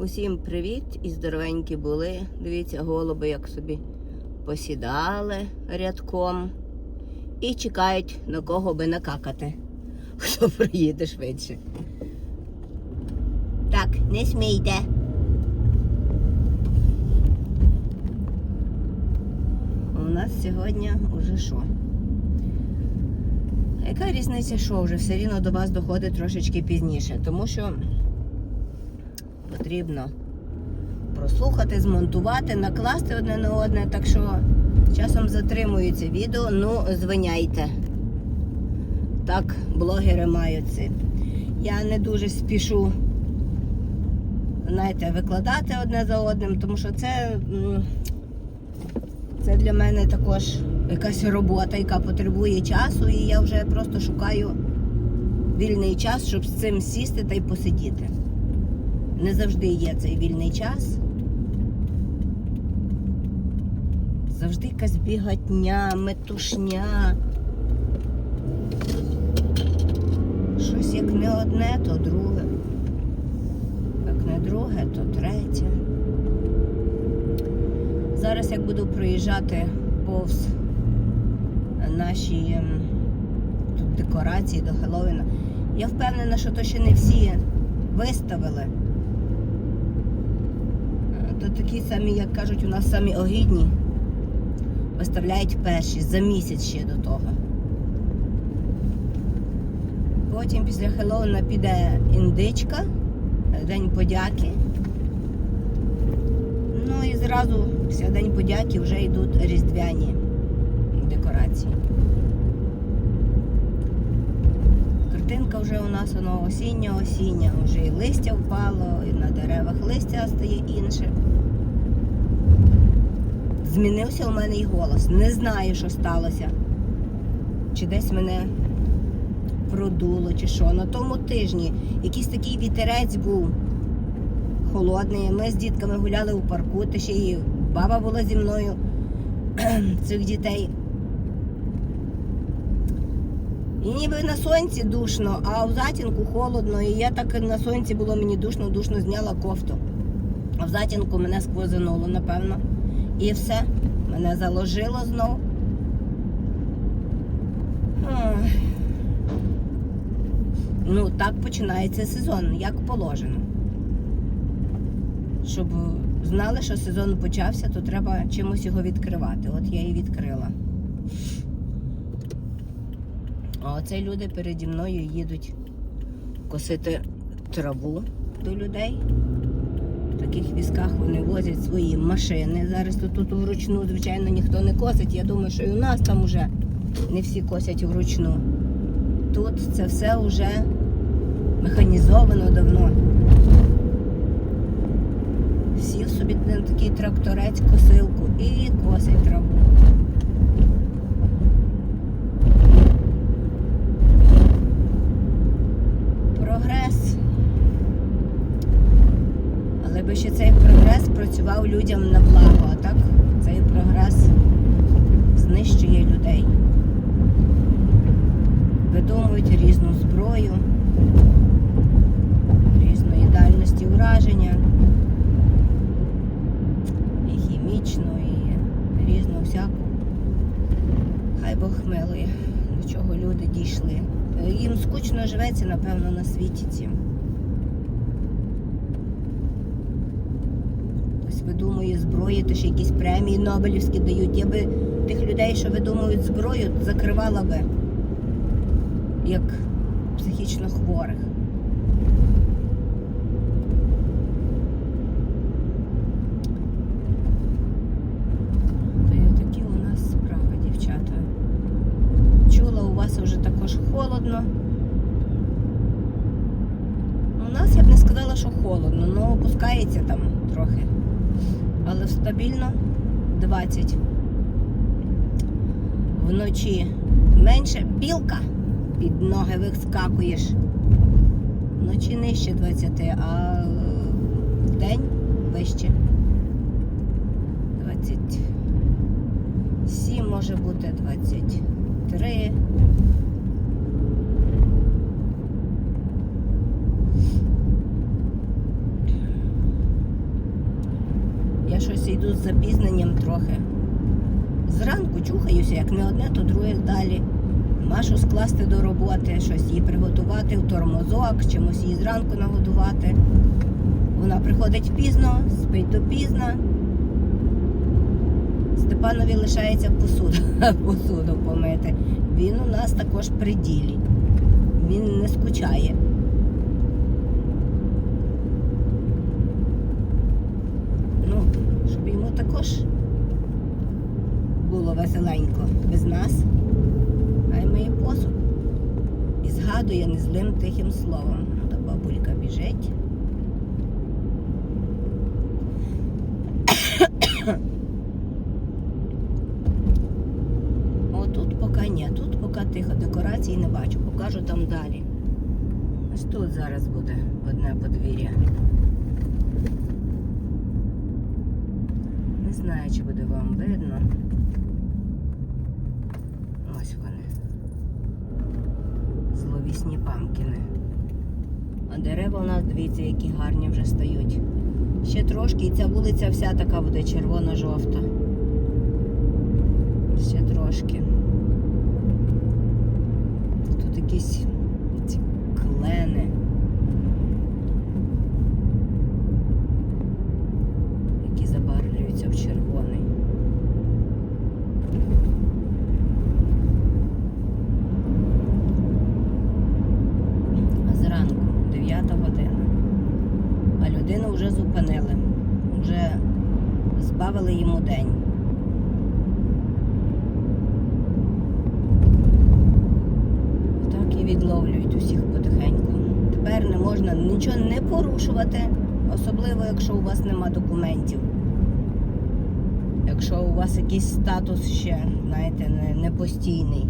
Усім привіт і здоровенькі були. Дивіться, голуби як собі посідали рядком і чекають на кого би накакати. Хто приїде швидше. Так, не смійте. У нас сьогодні уже що? Яка різниця, що вже все рівно до вас доходить трошечки пізніше, тому що потрібно прослухати, змонтувати, накласти одне на одне, так що часом затримується відео, ну звиняйте. Так, блогери мають це. Я не дуже спішу, знаєте, викладати одне за одним, тому що це, це для мене також якась робота, яка потребує часу, і я вже просто шукаю вільний час, щоб з цим сісти та й посидіти. Не завжди є цей вільний час. Завжди якась бігатня, метушня. Щось як не одне, то друге. Як не друге, то третє. Зараз як буду проїжджати повз наші ем, тут декорації до Хеллоуіна, я впевнена, що то ще не всі виставили. То такі самі, як кажуть, у нас самі огідні. Виставляють перші за місяць ще до того. Потім після Хеллоуіна піде індичка, День подяки. Ну і зразу після День подяки вже йдуть різдвяні декорації. Картинка вже у нас воно осіння-осіння, вже і листя впало, і на деревах листя стає інше. Змінився у мене і голос. Не знаю, що сталося. Чи десь мене продуло, чи що. На тому тижні якийсь такий вітерець був холодний. Ми з дітками гуляли у парку, та ще і баба була зі мною цих дітей. І ніби на сонці душно, а в затінку холодно. І я так на сонці було мені душно, душно зняла кофту. В затінку мене сквозинуло, напевно. І все, мене заложило знов. Ах. Ну, так починається сезон, як положено. Щоб знали, що сезон почався, то треба чимось його відкривати. От я і відкрила. А оце люди переді мною їдуть косити траву до людей. Таких візках вони возять свої машини. Зараз тут, тут вручну, звичайно, ніхто не косить. Я думаю, що і у нас там вже не всі косять вручну. Тут це все вже механізовано давно. Сів собі на такий тракторець косилку і косить траву. Прогрес. Би ще цей прогрес працював людям на благо, а так цей прогрес знищує людей. Видумують різну зброю, різної дальності ураження, і хімічну, і різну всяку. Хай Бог милує, до чого люди дійшли. Їм скучно живеться, напевно, на світі цім. Хтось видумує зброї, то ще якісь премії Нобелівські дають. Я би тих людей, що видумують зброю, закривала би як психічно хворих. Вас вже також холодно. У нас я б не сказала, що холодно, але опускається там трохи. Але стабільно 20. Вночі менше білка під ноги вискакуєш. Вночі нижче 20, а в день вище. 27 може бути 23. Я щось йду з запізненням трохи. Зранку чухаюся, як не одне, то друге далі. Машу скласти до роботи, щось їй приготувати в тормозок, чимось її зранку нагодувати. Вона приходить пізно, спить допізно. Степанові лишається посуду, посуду помити. Він у нас також при ділі. Він не скучає. Ну, щоб йому також було веселенько без нас. Хай миє посуд. І згадує незлим тихим словом. Та бабулька біжить. О, тут поки ні, тут поки тихо, декорації не бачу, покажу там далі. Ось тут зараз буде одне подвір'я. Не знаю, чи буде вам видно. Ось вони. Зловісні. А дерева у нас, дивіться, які гарні вже стають. Ще трошки, і ця вулиця вся така буде червоно-жовта. Ще трошки. Тут якісь ці клени. Які забарвлюються в червоний. А зранку, 9 година. А людину вже зупинили. Вже збавили йому день. Так і відловлюють усіх потихеньку. Тепер не можна нічого не порушувати, особливо якщо у вас нема документів. Якщо у вас якийсь статус ще, знаєте, не, не постійний.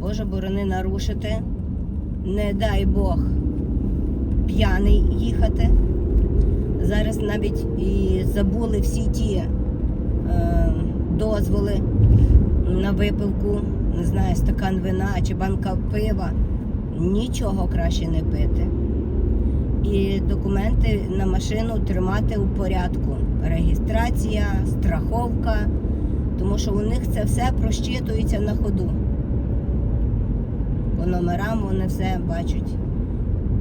Боже борони нарушити. Не дай Бог п'яний їхати. Зараз навіть і забули всі ті е, дозволи на випивку, не знаю, стакан вина чи банка пива. Нічого краще не пити. І документи на машину тримати у порядку. Реєстрація, страховка, тому що у них це все прощитується на ходу. По номерам вони все бачать.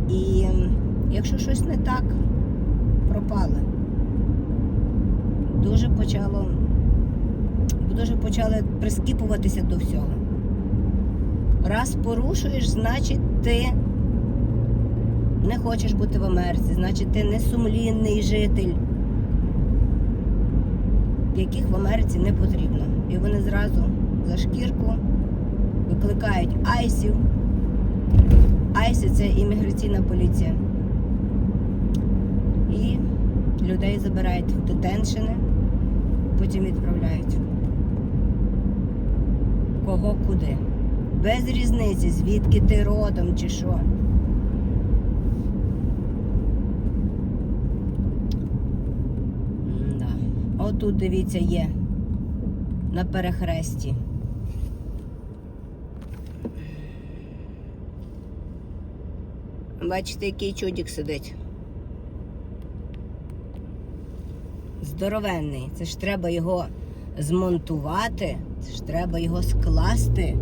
І якщо щось не так, пропали. Дуже почало, дуже почали прискіпуватися до всього. Раз порушуєш, значить ти не хочеш бути в Америці, значить ти не сумлінний житель, яких в Америці не потрібно. І вони зразу за шкірку викликають айсів. Айсі це імміграційна поліція. І людей забирають в детеншини, потім відправляють. Кого куди. Без різниці, звідки ти родом чи що. Да. Отут, дивіться, є на перехресті. Бачите, який чудик сидить. Здоровенний. Це ж треба його змонтувати, це ж треба його скласти.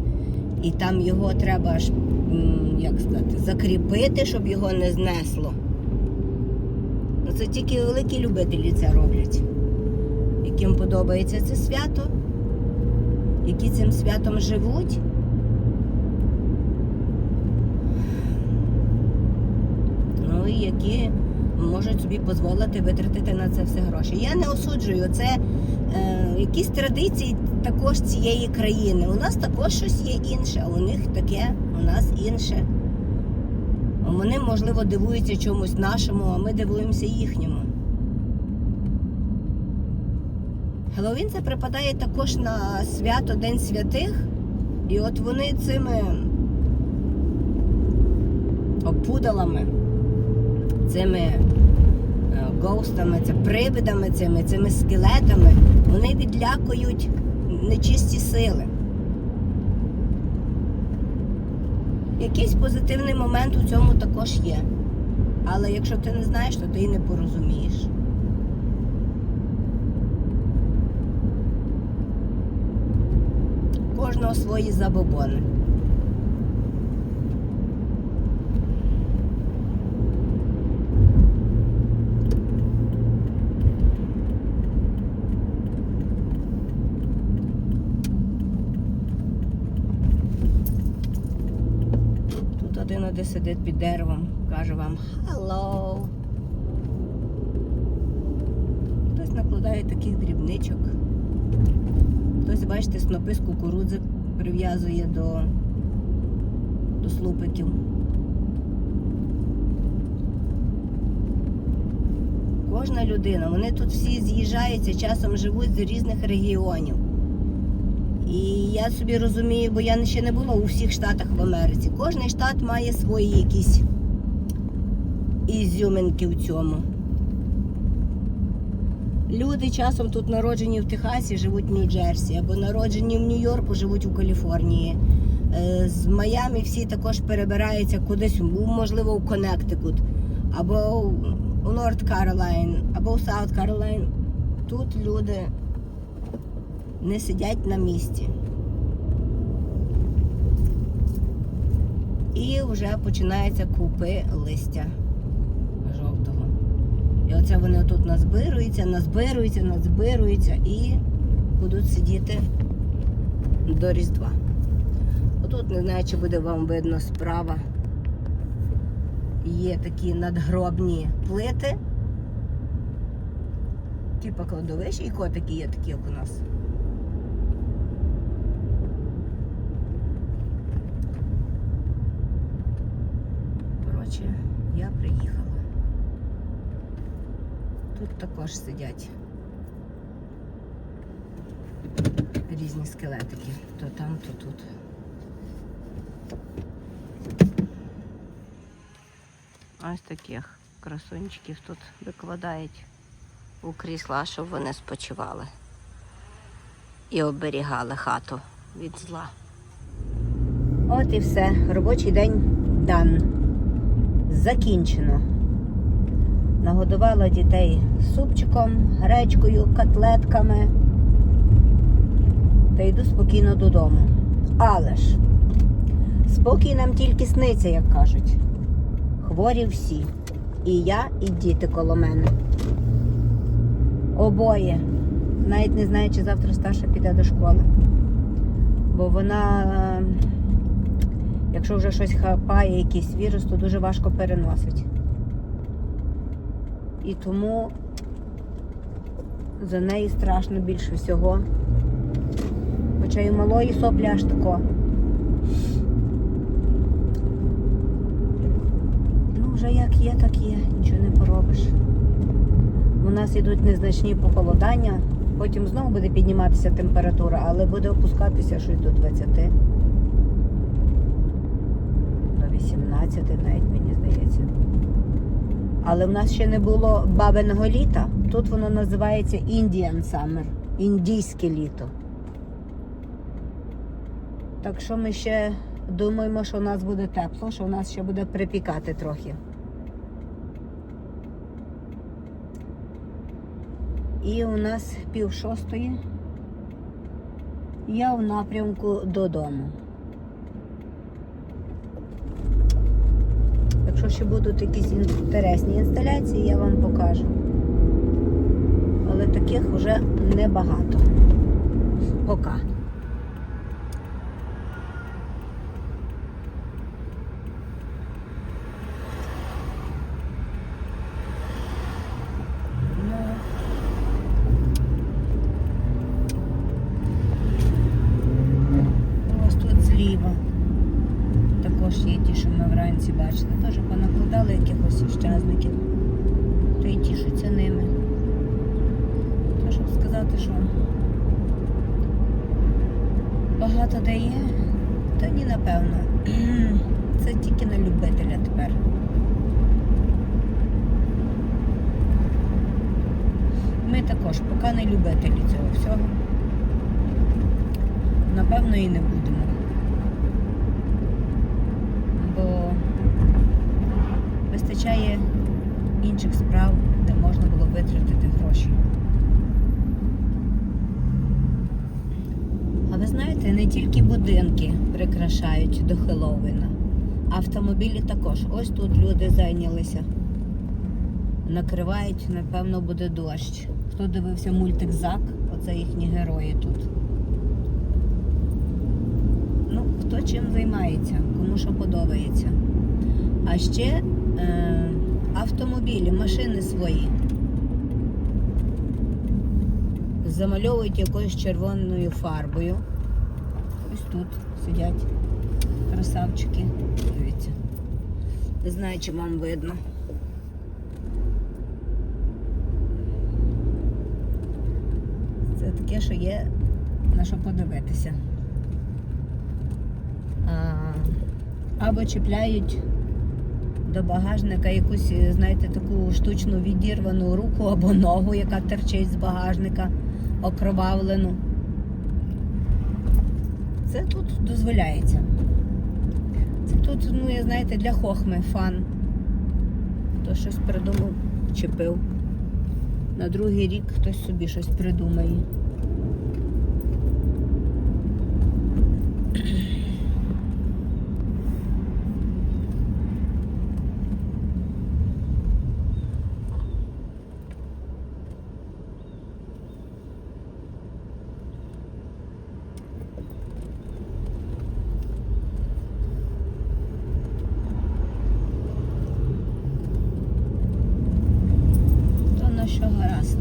І там його треба ж, як сказати, закріпити, щоб його не знесло. Ну, це тільки великі любителі це роблять. Яким подобається це свято, які цим святом живуть. Ну і які можуть собі дозволити витратити на це все гроші. Я не осуджую, це якісь традиції також цієї країни. У нас також щось є інше, а у них таке, у нас інше. Вони, можливо, дивуються чомусь нашому, а ми дивуємося їхньому. Геловін це припадає також на свято День святих. І от вони цими опудалами, цими е, гоустами, це привидами, цими цими скелетами, вони відлякують нечисті сили. Якийсь позитивний момент у цьому також є. Але якщо ти не знаєш, то ти й не порозумієш. Кожного свої забобони. Сидить під деревом, каже вам «Hello». Хтось накладає таких дрібничок. Хтось, бачите, снопи з кукурудзи прив'язує до, до слупиків. Кожна людина, вони тут всі з'їжджаються, часом живуть з різних регіонів. І я собі розумію, бо я ще не була у всіх штатах в Америці. Кожний штат має свої якісь ізюминки в цьому. Люди часом тут народжені в Техасі, живуть в Нью-Джерсі, або народжені в Нью-Йорку, живуть у Каліфорнії. Е, З Майамі всі також перебираються кудись, можливо, у Коннектикут, або у Норт Каролайн, або у Саут Каролайн. Тут люди не сидять на місці. І вже починаються купи листя жовтого. І оце вони тут назбируються, назбируються, назбируються і будуть сидіти до Різдва. Отут не знаю, чи буде вам видно справа. Є такі надгробні плити. Типа кладовища і котики є такі, як у нас. Коротше, я приїхала. Тут також сидять різні скелетики. То там, то тут. Ось таких красунчиків тут викладають у крісла, щоб вони спочивали і оберігали хату від зла. От і все. Робочий день дан. Закінчено. Нагодувала дітей супчиком, гречкою, котлетками. Та йду спокійно додому. Але ж спокій нам тільки сниться, як кажуть. Хворі всі. І я, і діти коло мене. Обоє. Навіть не знаю, чи завтра старша піде до школи. Бо вона, якщо вже щось хапає, якийсь вірус, то дуже важко переносить. І тому за неї страшно більше всього. Хоча і малої соплі аж тако. Ну, вже як є, так є, нічого не поробиш. У нас йдуть незначні похолодання, потім знову буде підніматися температура, але буде опускатися щось до 20. До 18 навіть мені здається. Але в нас ще не було бабиного літа. Тут воно називається Indian Summer, індійське літо. Так що ми ще думаємо, що у нас буде тепло, що у нас ще буде припікати трохи. І у нас пів шостої. Я в напрямку додому. Якщо ще будуть якісь інтересні інсталяції, я вам покажу. Але таких вже небагато. Пока. Ну, Ось тут зліва. Також є ті, що ми вранці бачили. Теж понакладали якихось щазників. То й тішуться ними. То щоб сказати, що багато де є, то ні, напевно. Це тільки на любителя тепер. Ми також поки не любителі цього всього. Напевно, і не будемо. Бо вистачає інших справ, де можна було витратити гроші. А Ви знаєте, не тільки будинки прикрашають до Хеллоуіна, автомобілі також. Ось тут люди зайнялися. Накривають, напевно, буде дощ. Хто дивився мультик Зак, оце їхні герої тут. Ну, хто чим займається, кому що подобається. А ще автомобілі, машини свої. Замальовують якоюсь червоною фарбою. Ось тут сидять красавчики. Дивіться. Не знаю, чи вам видно. Це таке, що є на що подивитися. Або чіпляють до багажника якусь, знаєте, таку штучну відірвану руку або ногу, яка терчить з багажника, окровавлену. Це тут дозволяється. Це тут, ну, я знаєте, для хохми фан. Хто щось придумав, чепив. На другий рік хтось собі щось придумає. То на що гаразд.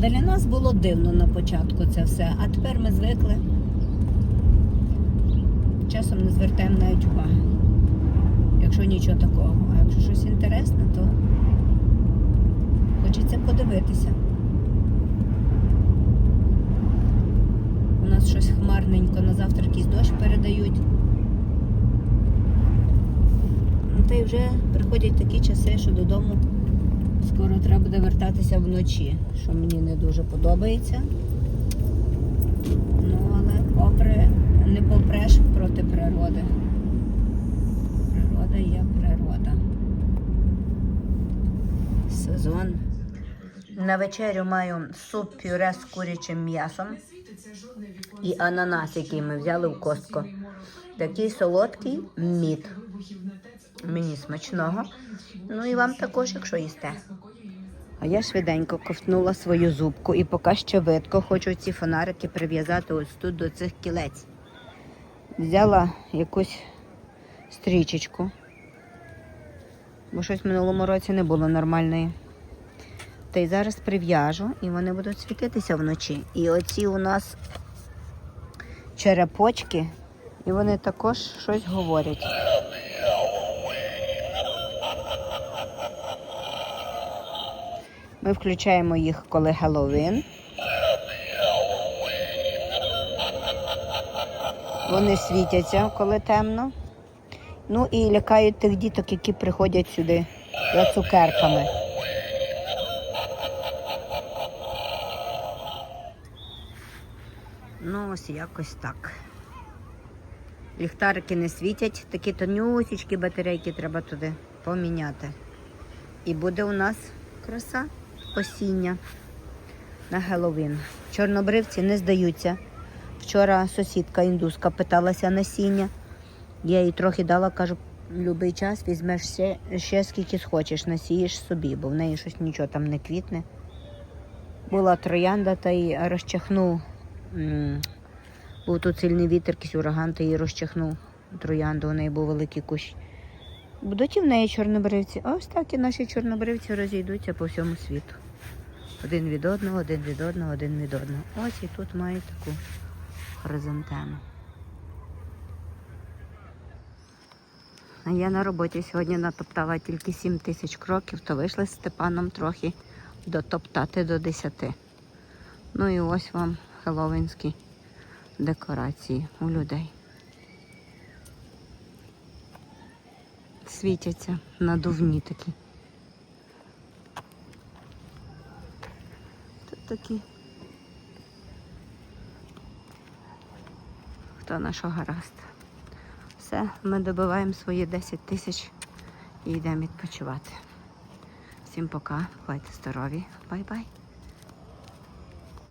Для нас було дивно на початку це все, а тепер ми звикли. Часом не звертаємо навіть уваги. Якщо нічого такого. А якщо щось інтересне, то хочеться подивитися. У нас щось хмарненько, на завтра якийсь дощ передають. Ну, та й вже приходять такі часи, що додому скоро треба буде вертатися вночі, що мені не дуже подобається. Ну, але попри не попреш проти природи. Природа є природа. Сезон. На вечерю маю суп пюре з курячим м'ясом і ананас, який ми взяли в костку. Такий солодкий мід. Мені смачного. Ну і вам також, якщо їсте. А я швиденько ковтнула свою зубку і поки ще видко хочу ці фонарики прив'язати ось тут до цих кілець. Взяла якусь стрічечку, бо щось в минулому році не було нормальної. Та й зараз прив'яжу і вони будуть світитися вночі. І оці у нас черепочки, і вони також щось говорять. Ми включаємо їх, коли Геловін. Вони світяться, коли темно. Ну і лякають тих діток, які приходять сюди за цукерками. Ну, ось якось так. Ліхтарики не світять, такі тонюсічкі батарейки треба туди поміняти. І буде у нас краса осіння на Геловін. Чорнобривці не здаються. Вчора сусідка індуска питалася насіння. Я їй трохи дала, кажу, любий час візьмеш ще, ще скільки схочеш, насієш собі, бо в неї щось нічого там не квітне. Була троянда та й розчахнув. Був тут сильний вітер, якийсь ураган, та її розчахнув троянду, у неї був великий кущ. Будуть і в неї чорнобривці. А ось так і наші чорнобривці розійдуться по всьому світу. Один від одного, один від одного, один від одного. Ось і тут мають таку хризантему. Я на роботі сьогодні натоптала тільки 7 тисяч кроків, то вийшли з Степаном трохи дотоптати до 10. Ну і ось вам хеллоуінські декорації у людей. Світяться надувні такі. Тут такі. Хто на що гаразд. Все, ми добиваємо свої 10 тисяч і йдемо відпочивати. Всім пока, бувайте здорові, бай-бай.